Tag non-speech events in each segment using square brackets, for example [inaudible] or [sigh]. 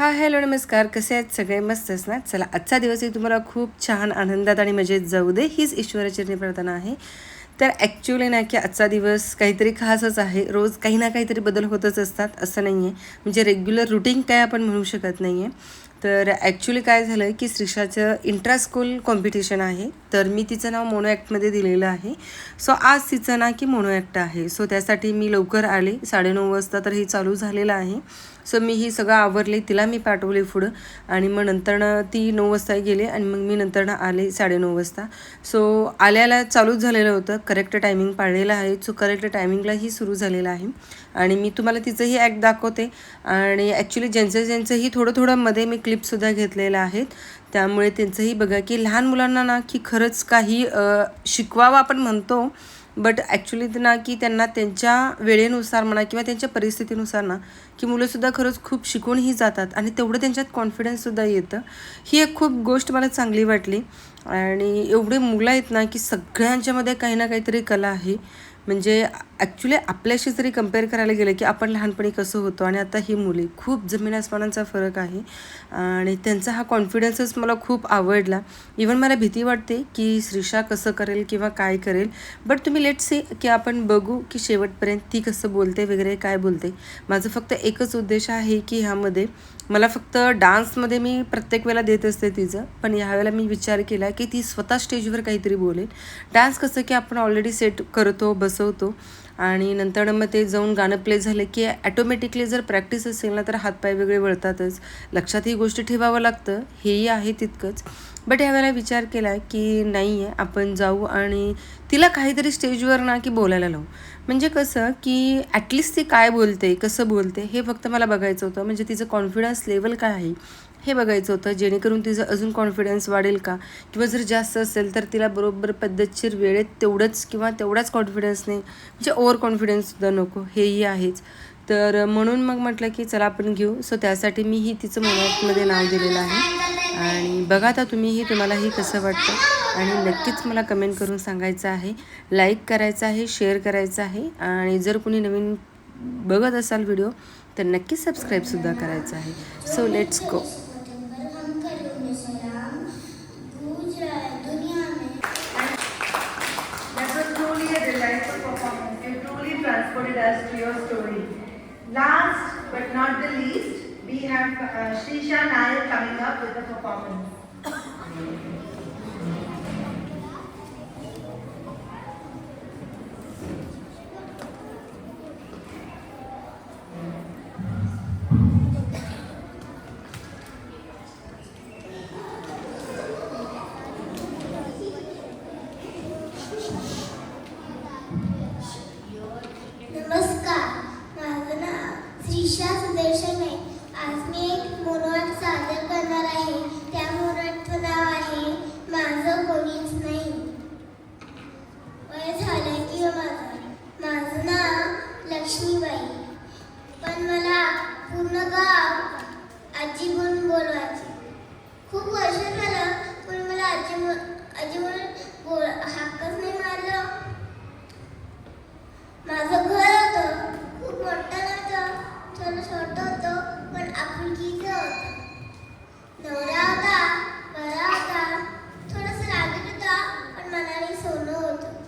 हा हॅलो नमस्कार. कसे आहेत? सगळे मस्तच ना? चला आजचा दिवसही तुम्हाला खूप छान आनंदात आणि मजेत जाऊ दे हीच ईश्वराचरणी प्रार्थना आहे. तर ॲक्च्युली ना की आजचा दिवस काहीतरी खासच आहे. रोज काही ना काहीतरी बदल होतच असतात असं नाही आहे म्हणजे रेग्युलर रुटीन काय आपण म्हणू शकत नाही आहे तर ॲक्च्युली काय झालं की श्रीषाचं इंट्रास्कूल कॉम्पिटिशन आहे. तर मी तिचं नाव मोनो ॲक्टमध्ये दिलेलं आहे. सो आज तिचं ना की मोनो ॲक्ट आहे. सो त्यासाठी मी लवकर आले. साडेनऊ वाजता तर हे चालू झालेलं आहे. सो मी ही सगळं आवरले तिला मी पाठवले पुढं. आणि मग नंतरनं ती नऊ वाजता गेले आणि मग मी नंतरनं आले साडेनऊ वाजता. सो आल्याला चालूच झालेलं होतं. करेक्ट टायमिंग पाळलेलं आहे. सो करेक्ट टायमिंगलाही सुरू झालेलं आहे. आणि मी तुम्हाला तिचंही ॲक्ट दाखवते. आणि ॲक्च्युली ज्यांचं ज्यांचंही थोडं थोडं मध्ये मी क्लिपसुद्धा घेतलेल्या आहेत. त्यामुळे त्यांचंही बघा की लहान मुलांना ना की खरंच काही शिकवावं आपण म्हणतो बट ॲक्च्युली ना की त्यांना त्यांच्या वेळेनुसार म्हणा किंवा त्यांच्या परिस्थितीनुसार ना की मुलंसुद्धा खरंच खूप शिकूनही जातात आणि तेवढं त्यांच्यात कॉन्फिडन्ससुद्धा येतं. ही एक खूप गोष्ट मला चांगली वाटली. आणि एवढे मुलं आहेत ना की सगळ्यांच्यामध्ये काही ना काहीतरी कला आहे. म्हणजे ॲक्च्युली आपल्याशी जरी कंपेअर करायला गेलं की आपण लहानपणी कसं होतो आणि आता ही मुली खूप जमीन आसमानांचा फरक आहे आणि त्यांचा हा कॉन्फिडन्सच मला खूप आवडला. इवन मला भीती वाटते की श्रीषा कसं करेल किंवा काय करेल. बट तुम्ही लेट से की आपण बघू की शेवटपर्यंत ती कसं बोलते वगैरे काय बोलते. माझं फक्त एकच उद्देश आहे की ह्यामध्ये मला फक्त डान्समध्ये मी प्रत्येक वेळेला देत असते तिचं पण ह्यावेळेला मी विचार केला की ती स्वतः स्टेजवर काहीतरी बोलेल. डान्स कसं की आपण ऑलरेडी सेट करतो बसवतो. आणि नंतर मग ते जाऊन गाणं प्ले झालं की ॲटोमॅटिकली जर प्रॅक्टिस असेल ना तर हातपाय वेगळे वळतातच. लक्षात ही गोष्ट ठेवावं लागतं. हेही आहे तितकंच. बट यावेळेला विचार केला की नाही आहे आपण जाऊ आणि तिला काहीतरी स्टेजवर ना की बोलायला लावू. म्हणजे कसं की ॲटलिस्ट ती काय बोलते कसं बोलते हे फक्त मला बघायचं होतं. म्हणजे तिचं कॉन्फिडन्स लेवल काय आहे? हे बघायचं होतं जेणेकरून तिचं अजून कॉन्फिडन्स वाढेल का? किंवा जर जास्त असेल तर तिला बरोबर पद्धतशीर वेळेत तेवढंच किंवा तेवढाच कॉन्फिडन्सने म्हणजे ओव्हर कॉन्फिडन्ससुद्धा नको हेही आहेच. तर म्हणून मग म्हटलं की चला आपण घेऊ. सो त्यासाठी मी ही तिचं मोबाईलमध्ये नाव दिलेलं आहे. आणि बघा आता तुम्हीही तुम्हालाही कसं वाटतं. आणि नक्कीच मला कमेंट करून सांगायचं आहे. लाईक करायचं आहे शेअर करायचं आहे. आणि जर कुणी नवीन बघत असाल व्हिडिओ तर नक्कीच सबस्क्राईबसुद्धा करायचं आहे. So let's go but not the least, we have uh, Shrisha Nair coming up with a performance. Laxmibai पण मला पूर्ण गाव आजी म्हणून बोलवायचे. खूप वर्ष झालं पण मला आजी म्हणून आजी म्हणून बोल हाकच नाही मारलं माझं घर होतं खूप मोठं नव्हतं थोडं छोटं होतं पण आपुलकीचं होतं नवरा होता बरा होता थोडंसं रागीट होता पण मनाने सोनं होतं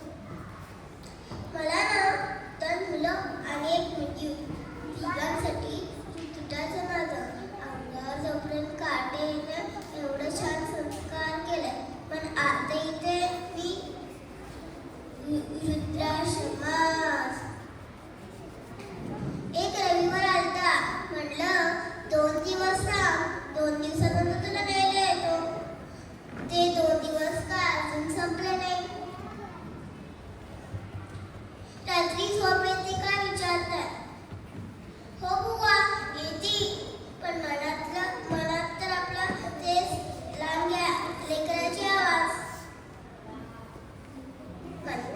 मला ना दोन मुलं आणि एक मुलगी होती तिघांसाठी तुटाचं माझं अंगावर जोपर्यंत काटे येणं एवढं छान संस्कार केले पण आता इथे मी रुद्राश्रमास एक रविवार आलता म्हटलं दोन दिवस थांब दोन दिवसानंतर तुला न्यायला येतो ते दोन दिवस का अजून संपले नाही रात्री झोप येते का विचारतात हो बुवा येते पण मनातलं मनात तर आपलं तेच लहान लेकराची आवाज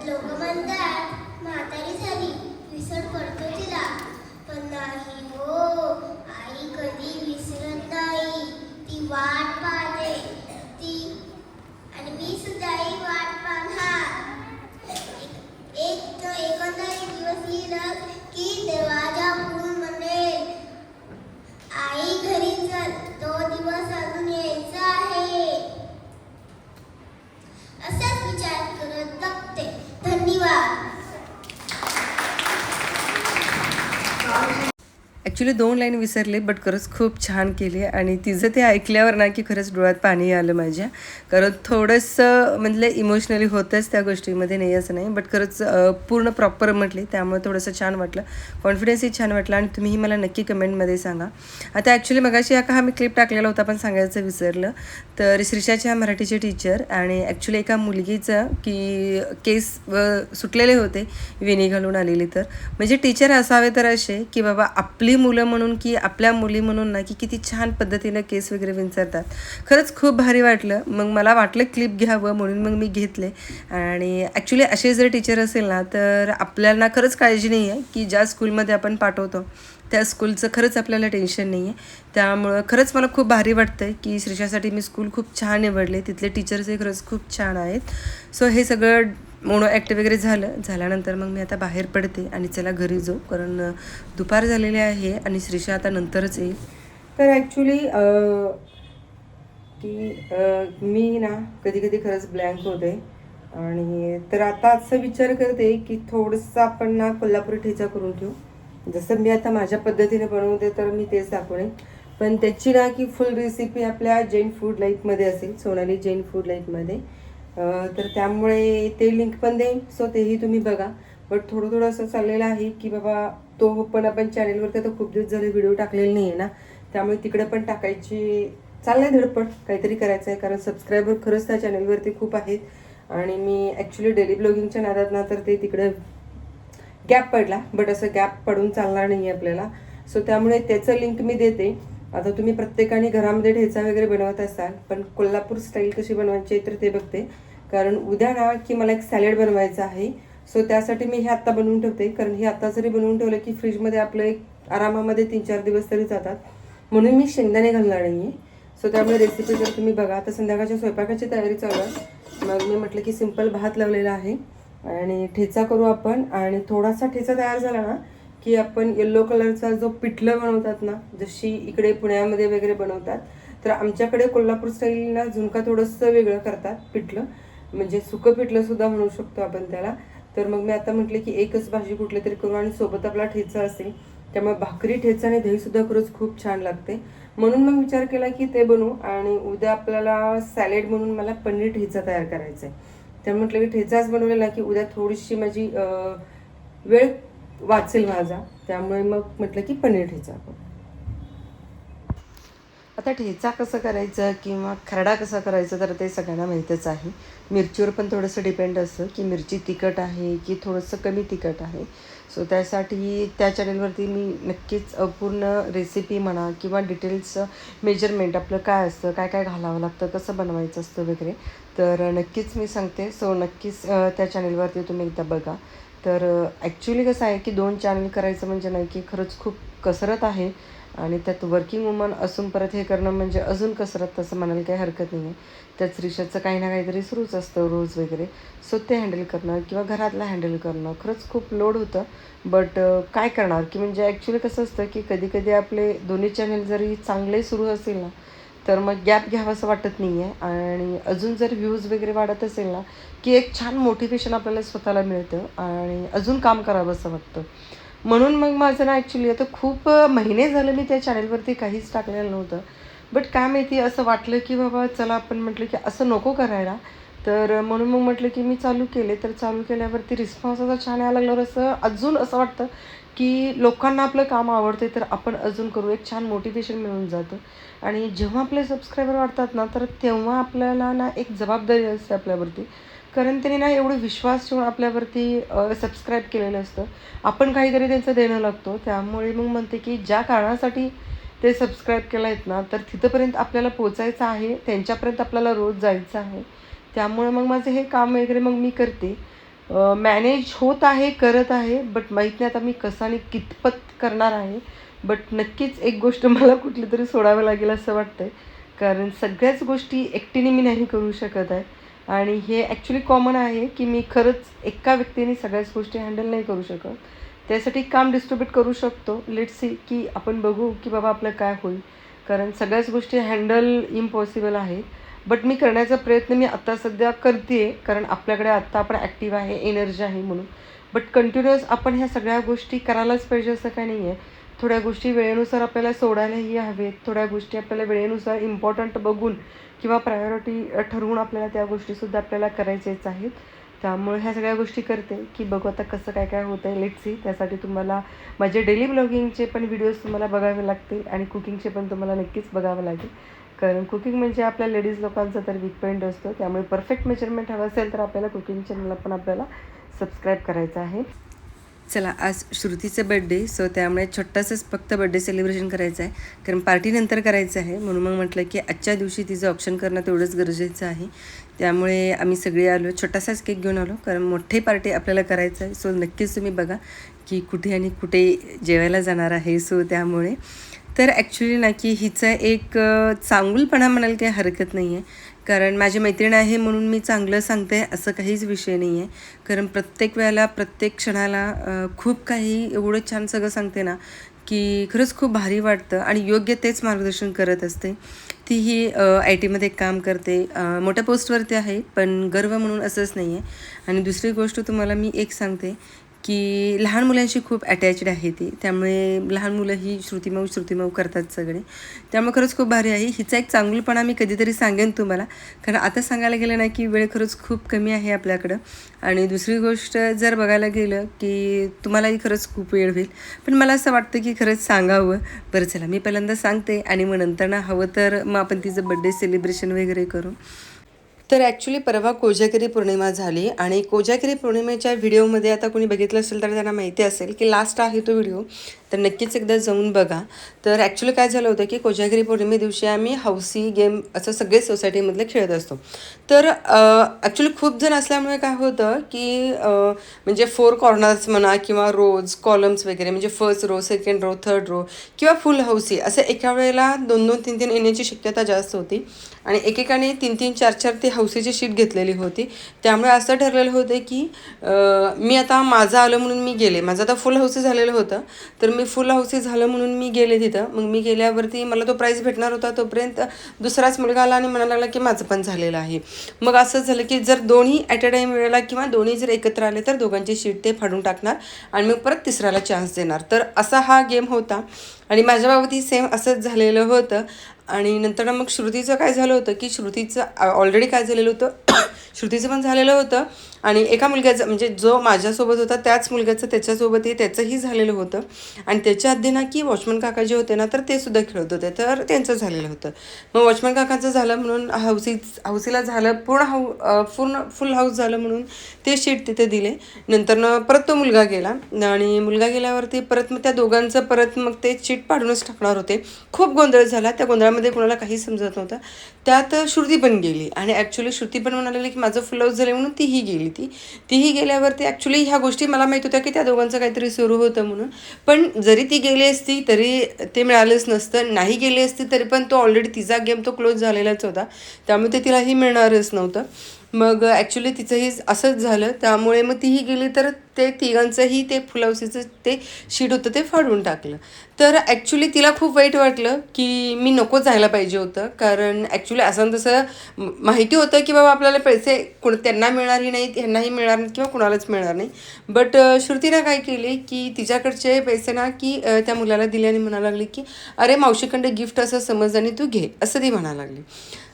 लोक म्हणतात म्हातारी झाली विसर पडतो तिला पण नाही हो आई कधी विसरत नाही ती वाट पाहते ती आणि मी सुद्धा ही वाट पाहणार एक- एक एखादा एक दिवस येईल की दरवाजा उघडून म्हणेल आई घरी चल ॲक्च्युली दोन लाईन विसरले बट खरंच खूप छान केली आणि तिचं ते ऐकल्यावर ना की खरंच डोळ्यात पाणी आलं माझ्या. कारण थोडंसं म्हणजे म्हटलं इमोशनली होतंच त्या गोष्टीमध्ये नाही असं नाही बट खरंच पूर्ण प्रॉपर म्हटली त्यामुळे थोडंसं छान वाटलं. कॉन्फिडन्सही छान वाटलं आणि तुम्हीही मला नक्की कमेंटमध्ये सांगा. आता ॲक्च्युली मगाशी हा का हा मी क्लिप टाकलेला होता पण सांगायचं विसरलं. तर श्रीषाच्या मराठीचे टीचर आणि ॲक्च्युली एका मुलगीचं की केस व सुटलेले होते विणी घालून आलेली तर. म्हणजे टीचर असावे तर असे की बाबा आपली मुलं म्हणून की आपल्या मुली म्हणून ना की किती छान पद्धतीनं केस वगैरे विंचरतात. खरंच खूप भारी वाटलं. मग मला वाटलं क्लिप घ्यावं म्हणून मग मी घेतले. आणि ॲक्च्युली असे जर टीचर असेल ना तर आपल्याला खरंच काळजी नाही आहे की ज्या स्कूलमध्ये आपण पाठवतो त्या स्कूलचं खरंच आपल्याला टेन्शन नाही आहे त्यामुळं खरंच मला खूप भारी वाटतं आहे की श्रीषासाठी मी स्कूल खूप छान निवडले. तिथले टीचर्सही खरंच खूप छान आहेत. सो हे सगळं मोनो ॲक्ट वगैरे झालं झाल्यानंतर मग मी आता बाहेर पडते आणि चला घरी जाऊ. कारण दुपार झालेली आहे आणि श्रीषा आता नंतरच येईल. तर ॲक्च्युली की मी ना कधी कधी खरंच ब्लँक होते. आणि तर आता असं विचार करते की थोडंसं आपण ना कोल्हापुरी ठेचा करून ठेवू. जसं मी आता माझ्या पद्धतीने बनवते तर मी तेच दाखवणे. पण त्याची ना की फुल रेसिपी आपल्या जैन फूड लाईफमध्ये असेल सोनाली जैन फूड लाईफमध्ये तर त्यामुळे ते लिंक पण देईन. सो तेही तुम्ही बघा. बट थोडं थोडं असं चाललेलं आहे की बाबा तो पण आपण चॅनेलवरती आता खूप दिवस झाले व्हिडिओ टाकलेले नाही आहे ना. त्यामुळे तिकडे पण टाकायची चाललंय धडपड. काहीतरी करायचं आहे कारण सबस्क्रायबर खरंच त्या चॅनलवरती खूप आहेत. आणि मी ॲक्च्युली डेली ब्लॉगिंगच्या नादात ना तर ते तिकडे गॅप पडला. बट असं गॅप पडून चालणार नाही आहे आपल्याला. सो त्यामुळे त्याचं लिंक मी देते. आता तुम्ही प्रत्येकाने घरामध्ये ठेचा वगैरे बनवत असाल पण कोल्हापूर स्टाईल कशी बनवायची आहे तर ते बघते. कारण उद्या ना की मला एक सॅलेड बनवायचं आहे सो त्यासाठी मी हे आत्ता बनवून ठेवते. कारण हे आत्ता जरी बनवून ठेवलं की फ्रीजमध्ये आपलं एक आरामामध्ये तीन चार दिवस तरी जातात. म्हणून मी शेंगदाणे घालणार नाही आहे सो त्यामुळे रेसिपी जर तुम्ही बघा तर संध्याकाळच्या स्वयंपाकाची तयारी चालू आहे. मग मी म्हटलं की सिंपल भात लावलेला आहे. आणि ठेचा करू आपण. आणि थोडासा ठेचा तयार झाला ना की आपण येल्लो कलरचा जो पिठलं बनवतात ना जशी इकडे पुण्यामध्ये वगैरे बनवतात तर आमच्याकडे कोल्हापूर स्टाईलला झुणका थोडंसं वेगळं करतात पिठलं. म्हणजे सुकं पिठलं सुद्धा म्हणू शकतो आपण त्याला. तर मग मी आता म्हटले की एकच भाजी कुठली तरी करू आणि सोबत आपला ठेचा असेल त्यामुळे भाकरी ठेचा आणि दहीसुद्धा खरंच खूप छान लागते. म्हणून मग विचार केला की ते बनवू आणि उद्या आपल्याला सॅलेड म्हणून मला पनीर ठेचा तयार करायचा आहे तर म्हटलं की ठेचाच बनवलेला की उद्या थोडीशी माझी वेळ वाचेल माझा. त्यामुळे मग म्हटलं की पनीर ठेचा आपण. आता ठेचा कसं करायचं किंवा खरडा कसा करायचा तर ते सगळ्यांना माहीतच आहे. मिरचीवर पण थोडंसं डिपेंड असतं की मिरची तिखट आहे की थोडंसं कमी तिखट आहे. सो त्यासाठी त्या चॅनलवरती मी नक्कीच पूर्ण रेसिपी म्हणा किंवा डिटेल्स मेजरमेंट आपलं काय असतं काय काय घालावं लागतं कसं बनवायचं असतं वगैरे तर नक्कीच मी सांगते. सो नक्कीच त्या चॅनलवरती तुम्ही एकदा बघा. तर ॲक्च्युली कसं आहे की दोन चॅनल करायचं म्हणजे नाही की खरंच खूप कसरत आहे आणि त्यात वर्किंग वुमन असून परत हे करणं म्हणजे अजून कसरत तसं म्हणायला काही हरकत नाही. आहे त्यात रिषाचं काही ना काहीतरी सुरूच असतं रोज वगैरे. सो ते हँडल करणं किंवा घरातलं हँडल करणं खरंच खूप लोड होतं. बट काय करणार? की म्हणजे ॲक्च्युली कसं असतं की कधी कधी आपले दोन्ही चॅनल जरी चांगले सुरू असेल ना तर मग गॅप घ्यावं असं वाटत नाही आहे आणि अजून जर व्ह्यूज वगैरे वाढत असेल ना की एक छान मोटिवेशन आपल्याला स्वतःला मिळतं आणि अजून काम करावं असं वाटतं. म्हणून मग माझं ना ॲक्च्युली आता खूप महिने झाले मी त्या चॅनलवरती काहीच टाकलेलं नव्हतं. बट काय माहिती असं वाटलं की बाबा चला आपण म्हटलं की असं नको करायला. तर म्हणून मग म्हटलं की मी चालू केले. तर चालू केल्यावरती रिस्पॉन्स असा छान यायला लागल्यावर असं अजून असं वाटतं की लोकांना आपलं काम आवडते तर आपण अजून करू. एक छान मोटिवेशन मिळून जातं. आणि जेव्हा आपले सबस्क्रायबर वाढतात ना तर तेव्हा आपल्याला ना एक जबाबदारी असते आपल्यावरती. कारण त्यांनी ना एवढं विश्वास ठेवून आपल्यावरती सबस्क्राईब केलेलं असतं. आपण काहीतरी त्यांचं देणं लागतो. त्यामुळे मग म्हणते की ज्या कारणासाठी ते सबस्क्राईब केलं आहेत ना तर तिथंपर्यंत आपल्याला पोचायचं आहे. त्यांच्यापर्यंत आपल्याला रोज जायचं आहे. त्यामुळे मग माझं हे काम वगैरे मग मी करते. मॅनेज होत आहे करत आहे बट माहीत नाही आता मी कसा आणि कितपत करणार आहे. बट नक्कीच एक गोष्ट [laughs] मला कुठली तरी सोडावं लागेल असं वाटतं आहे कारण सगळ्याच गोष्टी एकटीने मी नाही करू शकत आहे. आणि हे ॲक्च्युली कॉमन आहे की मी खरंच एका व्यक्तीने सगळ्याच गोष्टी हँडल नाही करू शकत. त्यासाठी काम डिस्ट्रीब्यूट करू शकतो. लेट सी की आपण बघू की बाबा आपलं काय होईल. कारण सगळ्याच गोष्टी हँडल इम्पॉसिबल आहे बट मी करण्याचा प्रयत्न मी आत्ता सध्या करते कारण आपल्याकडे आत्ता आपण ॲक्टिव्ह आहे एनर्जी आहे म्हणून. बट कंटिन्युअस आपण ह्या सगळ्या गोष्टी करायलाच पाहिजे असं काही नाही आहे थोड्या गोष्टी वेळेनुसार आपल्याला सोडायलाही हवेत थोड्या गोष्टी आपल्याला वेळेनुसार इम्पॉर्टंट बघून किंवा प्रायोरिटी ठरवून आपल्याला त्या गोष्टीसुद्धा आपल्याला करायच्याच आहेत. त्यामुळे ह्या सगळ्या गोष्टी करते की बघू आता कसं काय काय होतं आहे लेट सी त्यासाठी तुम्हाला माझे डेली ब्लॉगिंगचे पण व्हिडिओज तुम्हाला बघावे लागतील आणि कुकिंगचे पण तुम्हाला नक्कीच बघावं लागेल. कारण कुकिंग म्हणजे आपल्या लेडीज लोकांचा तर वीक पॉईंट असतो. त्यामुळे परफेक्ट मेजरमेंट हवं असेल तर आपल्याला कुकिंग चॅनलला पण आपल्याला सबस्क्राईब करायचं आहे. चला आज श्रुतीचं बड्डे सो त्यामुळे छोटासाच फक्त बड्डे सेलिब्रेशन करायचं आहे. कारण पार्टीनंतर करायचं आहे. म्हणून मग म्हटलं की आजच्या दिवशी तिचं ऑप्शन करणं तेवढंच गरजेचं आहे. त्यामुळे आम्ही सगळे आलो. छोटासाच केक घेऊन आलो. कारण मोठे पार्टी आपल्याला करायचं आहे. सो नक्कीच तुम्ही बघा की कुठे आणि कुठे जेवायला जाणार आहे. सो त्यामुळे तर ॲक्च्युली ना की हिचं एक चांगुलपणा म्हणाल काही हरकत नाही आहे कारण माझी मैत्रीण आहे म्हणून मी चांगलं सांगते असं काहीच विषय नाही आहे कारण प्रत्येक वेळेला प्रत्येक क्षणाला खूप काही एवढं छान सगळं सांगते ना की खरंच खूप भारी वाटतं आणि योग्य तेच मार्गदर्शन करत असते. ती ही आय टीमध्ये काम करते. मोठ्या पोस्टवरती आहे पण गर्व म्हणून असंच नाही आहे आणि दुसरी गोष्ट तुम्हाला मी एक सांगते की लहान मुलांशी खूप अटॅच्ड आहे ती. त्यामुळे लहान मुलं ही श्रुतिमऊ श्रुतिमऊ करतात सगळे. त्यामुळे खरंच खूप भारी आहे. हिचा एक चांगुलपणा मी कधीतरी सांगेन तुम्हाला. कारण आता सांगायला गेलं ना की वेळ खरंच खूप कमी आहे आपल्याकडं. आणि दुसरी गोष्ट जर बघायला गेलं की तुम्हालाही खरंच खूप वेळ होईल. पण मला असं वाटतं की खरंच सांगावं. बरं चला मी पहिल्यांदा सांगते आणि मग नंतर ना हवं तर मग आपण तिचं बड्डे सेलिब्रेशन वगैरे करू. तर ॲक्च्युली परवा कोजागिरी पौर्णिमा झाली आणि कोजागिरी पौर्णिमेच्या व्हिडिओमध्ये आता कोणी बघितलं असेल तर त्यांना माहिती असेल की लास्ट आहे तो व्हिडिओ. तर नक्कीच एकदा जाऊन बघा. तर ॲक्च्युली काय झालं होतं की कोजागिरी पौर्णिमे दिवशी आम्ही हौसी गेम असं सगळे सोसायटीमधले खेळत असतो. तर ॲक्च्युली खूप जण असल्यामुळे काय होतं की म्हणजे फोर कॉर्नर्स म्हणा किंवा रोज कॉलम्स वगैरे म्हणजे first row second row third row किंवा फुल हौसी असं एका वेळेला दोन दोन तीन तीन येण्याची शक्यता जास्त होती. आणि एकेकाने तीन तीन चार चार ते हौसेची शीट घेतलेली होती. त्यामुळे असं ठरलेलं होतं की मी आता माझं आलं म्हणून मी गेले. माझं आता फुल हौसे झालेलं होतं. तर मी फुल हौसे झालं म्हणून मी गेले तिथं. मग मी गेल्यावरती मला तो प्राईज भेटणार होता तोपर्यंत दुसराच मुलगा आला आणि म्हणायला लागला की माझं पण झालेलं आहे. मग असं झालं की जर दोन्ही ॲट अ टाईम वेळेला किंवा दोन्ही जर एकत्र आले तर दोघांची शीट ते फाडून टाकणार आणि मग परत तिसऱ्याला चान्स देणार. तर असा हा गेम होता. आणि माझ्या बाबतीत सेम असंच झालेलं होतं. आणि नंतर मग श्रुतीचं काय झालं होतं की श्रुतीचं ऑलरेडी काय झालेलं होतं? [coughs] श्रुतीचं पण झालेलं होतं. आणि एका मुलग्याचं म्हणजे जो माझ्यासोबत होता त्याच मुलग्याचं त्याच्यासोबतही त्याचंही झालेलं होतं. आणि त्याच्या आधी ना की वॉचमन काका जे होते ना तर ते सुद्धा खेळत होते तर त्यांचं झालेलं होतं. मग वॉचमन काकाचं झालं म्हणून हौसी हौसीला झालं पूर्ण हाऊ पूर्ण फुल हाऊस झालं म्हणून ते शीट तिथे दिले. नंतर परत तो मुलगा गेला. आणि मुलगा गेल्यावरती परत मग त्या दोघांचं परत मग ते शीट पाडूनच टाकणार होते. खूप गोंधळ झाला. त्या गोंधळामध्ये कोणाला काही समजत नव्हतं. त्यात श्रुती पण गेली. आणि ॲक्च्युली श्रुती पण म्हणाली की माझं फुल हाऊस झालं म्हणून तीही गेली. ती. तीही गेल्यावरती ॲक्च्युली ह्या गोष्टी मला माहीत होत्या की त्या दोघांचं काहीतरी सुरू होतं म्हणून. पण जरी ती गेली असती तरी ते मिळालंच नसतं. नाही गेली असती तरी पण तो ऑलरेडी तिचा गेम तो क्लोज झालेलाच होता. त्यामुळे ते तिलाही मिळणारच नव्हतं. मग ॲक्च्युली तिचंही असंच झालं. त्यामुळे मग तीही गेली तर ते तिघांचंही ते फुलावसीचं ते शीट होतं ते फाडून टाकलं. तर ॲक्च्युली तिला खूप वाईट वाटलं की मी नको जायला पाहिजे होतं. कारण ॲक्च्युली असं तसं माहिती होतं की बाबा आपल्याला पैसे कोण त्यांना मिळणारही नाही ह्यांनाही मिळणार नाही किंवा कुणालाच मिळणार नाही. बट श्रुतीनं काय केले की तिच्याकडचे पैसे ना की त्या मुलाला दिले आणि म्हणायला लागली की अरे मावशीकडे गिफ्ट असं समज आणि तू घे असं ती म्हणायला लागली.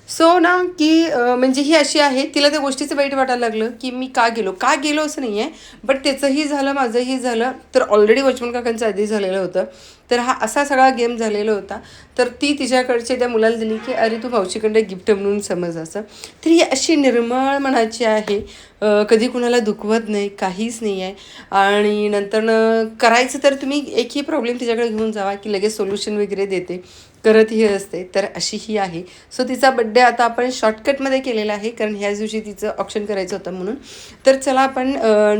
सो ना की म्हणजे ही अशी आहे तिला त्या गोष्टीचं वाईट वाटायला लागलं की मी का गेलो? का गेलो असं नाही आहे बट त्याचंही झालं माझंही झालं. तर ऑलरेडी वचमन काकांचं आधी झालेलं होतं. तर हा असा सगळा गेम झालेला होता. तर ती तिच्याकडचे त्या मुलाला दिली की अरे तू मावशीकडे गिफ्ट म्हणून समज असं. तर ही अशी निर्मळ मनाची आहे. कधी कुणाला दुखवत नाही काहीच नाही आहे आणि नंतर करायचं तर तुम्ही एकही प्रॉब्लेम तिच्याकडे घेऊन जावा की लगेच सोल्युशन वगैरे देते. करत ही असते. तर अशी ही आहे. सो तिचा बड्डे आता आपण शॉर्टकटमध्ये केलेला आहे. कारण ह्याच दिवशी तिचं ऑप्शन करायचं होतं म्हणून. तर चला आपण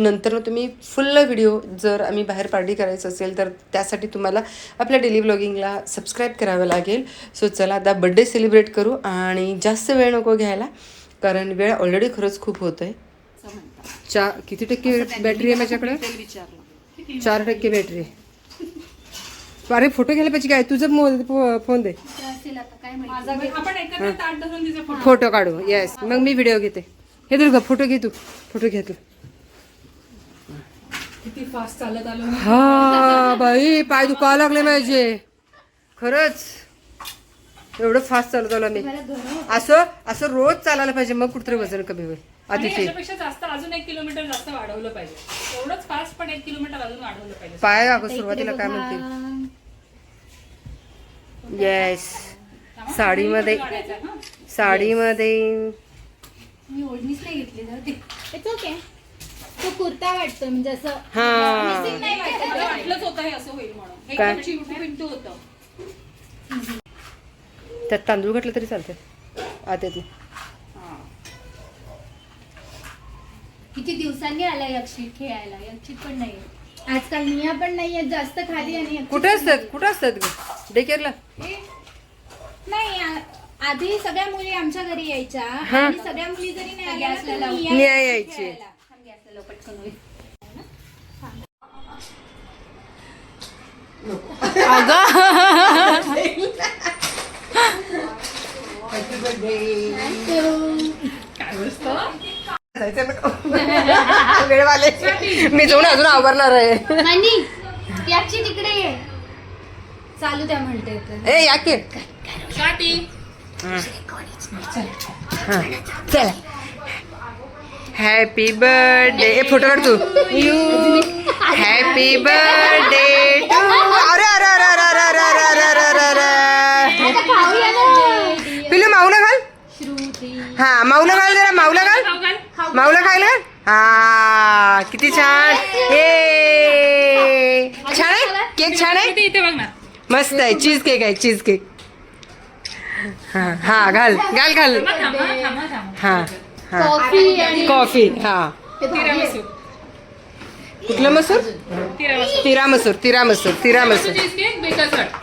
नंतर तुम्ही फुल्ल व्हिडिओ जर आम्ही बाहेर पार्टी करायचं असेल तर त्यासाठी तुम्हाला आपल्या डेली ब्लॉगिंगला सबस्क्राईब करावं लागेल. सो चला आता बड्डे सेलिब्रेट करू आणि जास्त वेळ नको घ्यायला कारण वेळ ऑलरेडी खरंच खूप होतो आहे चा किती टक्के बॅटरी आहे माझ्याकडे? चार टक्के बॅटरी आहे अरे फोटो घ्यायला पाहिजे काय तुझं मो फोन दे. आपण एकत्र ताट धरून तिचे फोटो. फोटो काढू येस मग मी व्हिडिओ घेते. हे दुर्गा फोटो घे तू. फोटो घे तू. किती फास्ट चालत आलो. हा बाई पाय दुखायला लागले माझे. खरंच. एवढं फास्ट चालत आलो मी असं असं रोज चालायला पाहिजे मग कुठतरी वजन कमी होईल. आणि अतिशय. याच्यापेक्षा जास्त अजून एक किलोमीटर जास्त वाढवलं पाहिजे. एवढंच फास्ट पण एक किलोमीटर अजून वाढवलं पाहिजे. पाय अगं सुरुवातीला काय म्हणते येस त्यामुळे साडीमध्ये वाढायचं. साडीमध्ये मी ओढणीच नाही घेतली इट्स ओके तो कुर्ता वाटतो म्हणजे असं हा. नाही वाटत. मला वाटलंच होतं हे असं होईल म्हणून. हे काय? पिंटू होतं. त्यात तांदूळ घातलं तरी चालतं आत येत हा. किती दिवसांनी आला यक्षित खेळायला यक्षित पण नाही आजकाल निया पण नाहीये जास्त खाली आणि यक्षित कुठे पण असतात कुठं असतात ग डे केअरला नाही. नाही आ- आधी सगळ्या मुली आमच्या घरी यायच्या हा. आणि सगळ्या मुली जरी नाही आल्या ना, तर निया निया यायची. खेळायला. थांब, गॅस लाव, पटकन होईल. वेळवाले मी जाऊन अजून आवरणार आहे आणि याची तिकडे ये चालू द्या म्हणते तर ए या की साठी चला हॅपी बर्थडे ए फोटो काढ तू यू हॅपी बर्थडे टू अरे अरे अरे अरे अरे अरे अरे अरे अरे अरे अरे खाऊया ना पिल्लू माऊला घाल श्रुती हा माऊला घाल जरा माऊला घाल. माऊला खायला? हा किती छान. ए छान आहे? केक छान आहे? इथे इथे बघ ना. मस्त आहे. चीज केक आहे चीज केक. हा हा घाल घाल घाल. हा हा. कॉफी हा. कुठलं मसूर? तिरा मसूर तिरा मसूर तिरा मसूर.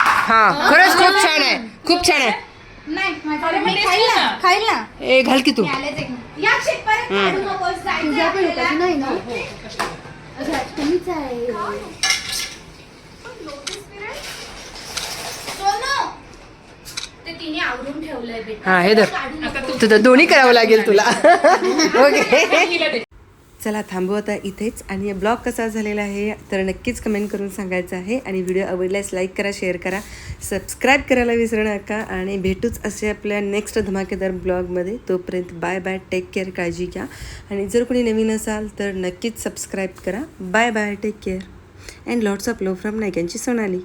हा खरंच खूप छान आहे. खूप छान आहे. ए घाल की तू. या शेत परत काढू नकोस तुझ्या पण होता नाही ना? अच्छा तुम्हीच आहे. सोनू ते तिने आवरून ठेवलंय बेटा. हा हे धर. काढू नको. तुझं दोन्ही करावं लागेल तुला. [laughs] ओके. हिला दे चला थांबू आता इथेच. आणि ब्लॉग कसा झालेला आहे तर नक्कीच कमेंट करून सांगायचं आहे. आणि व्हिडिओ आवडल्यास लाईक करा शेअर करा सबस्क्राईब करायला विसरू नका. आणि भेटूच असे आपल्या नेक्स्ट धमाकेदार ब्लॉगमध्ये तोपर्यंत बाय बाय टेक केअर काळजी घ्या. आणि जर कोणी नवीन असाल तर नक्कीच सबस्क्राईब करा. Bye bye take care and lots of love from नायकांची Sonali.